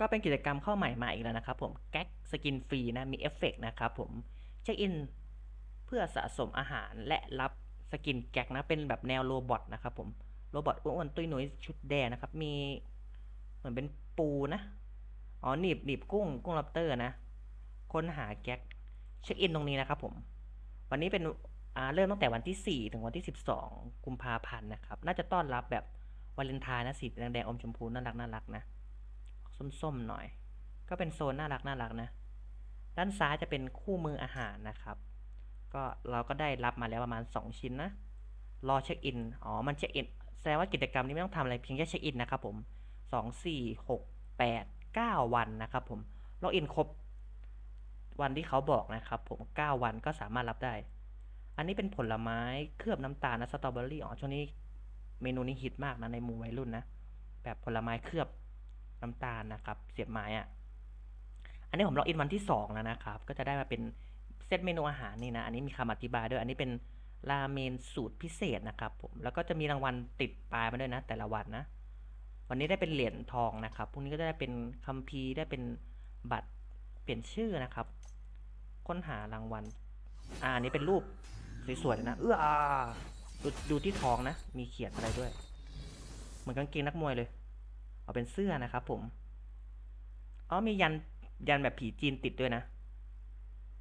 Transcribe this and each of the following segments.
ก็เป็นกิจกรรมเข้าใหม่มาอีกแล้วนะครับผมแก๊กสกินฟรีนะมีเอฟเฟกต์นะครับผมเช็คอินเพื่อสะสมอาหารและรับสกินแก๊กนะเป็นแบบแนวโรบอทนะครับผมโรบอทอ้วนตุ้ยหนุ่ยชุดแดงนะครับ มีเหมือนเป็นปูนะอ๋อหนีบหนีบกุ้งกุ้งล็อบเตอร์นะค้นหาแก๊กเช็คอินตรงนี้นะครับผมวันนี้เป็นอ่าเริ่มตั้งแต่วันที่ 4 ถึงวันที่ 12 กุมภาพันธ์นะครับ น่าจะต้อนรับแบบวาเลนไทน์นะสีแดงๆอมชมพูน่ารักน่ารักนะ ส้มๆหน่อย ก็เป็นโซนน่ารักน่ารักนะ ด้านซ้ายจะเป็นคู่มืออาหารนะครับ ก็เราก็ได้รับมาแล้วประมาณ 2 ชิ้นนะ รอเช็คอิน อ๋อ มันเช็คอิน แสดงว่ากิจกรรมนี้ไม่ต้องทำอะไรเพียงแค่เช็คอินนะครับผม 2 4 6 8 9 วันนะครับผมล็อกอินครบวันที่เขาบอกนะครับผม 9 วันก็สามารถรับได้ อันนี้เป็นผลไม้เคลือบน้ำตาลนะสตรอเบอรี่ อ๋อ ช่วงนี้เมนูนี้ฮิตมากนะในหมู่วัยรุ่นนะ แบบผลไม้เคลือบ น้ำตาลนะครับ เสียบไม้อะอันนี้ผมล็อกอินวันที่สองแล้วนะครับ ก็จะได้มาเป็นเซตเมนูอาหารนี่นะ อันนี้มีคำอธิบายด้วย อันนี้เป็นราเมนสูตรพิเศษนะครับผม แล้วก็จะมีรางวัลติดปลายมาด้วยนะ แต่ละวันนะ วันนี้ได้เป็นเหรียญทองนะครับ พรุ่งนี้ก็จะได้เป็นคัมภีร์ได้เป็นบัตรเปลี่ยนชื่อนะครับ ค้นหารางวัล อ่าอันนี้เป็นรูปสวยๆนะ เอื้ออาดูดูที่ทองนะ มีเขียนอะไรด้วย เหมือนกางเกงนักมวยเลย เอาเป็นเสื้อนะครับผม อ๋อมียันยันแบบผีจีนติดด้วยนะ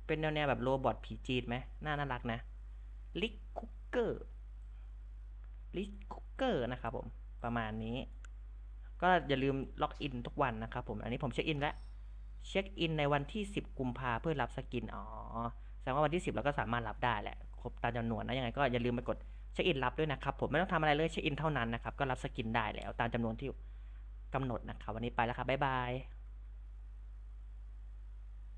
เป็นแนวแนวแบบโรบอทผีจีนไหมน่าน่ารักนะ ลิกคุกเกอร์ ลิกคุกเกอร์นะครับผม ประมาณนี้ ก็อย่าลืมล็อกอินทุกวันนะครับผม อันนี้ผมเช็คอินแล้ว เช็คอินในวันที่ 10 กุมภาเพื่อรับสกิน อ๋อ แสดงว่าวันที่ 10 เราก็สามารถรับได้แหละ ครบตามจำนวนนะ ยังไงก็อย่าลืมไปกดเช็คอินรับด้วยนะครับผม ไม่ต้องทำอะไรเลย เช็คอินเท่านั้นนะครับ ก็รับสกินได้แล้วตามจำนวนที่ กำหนดนะครับ วันนี้ไปแล้วครับบ๊ายบาย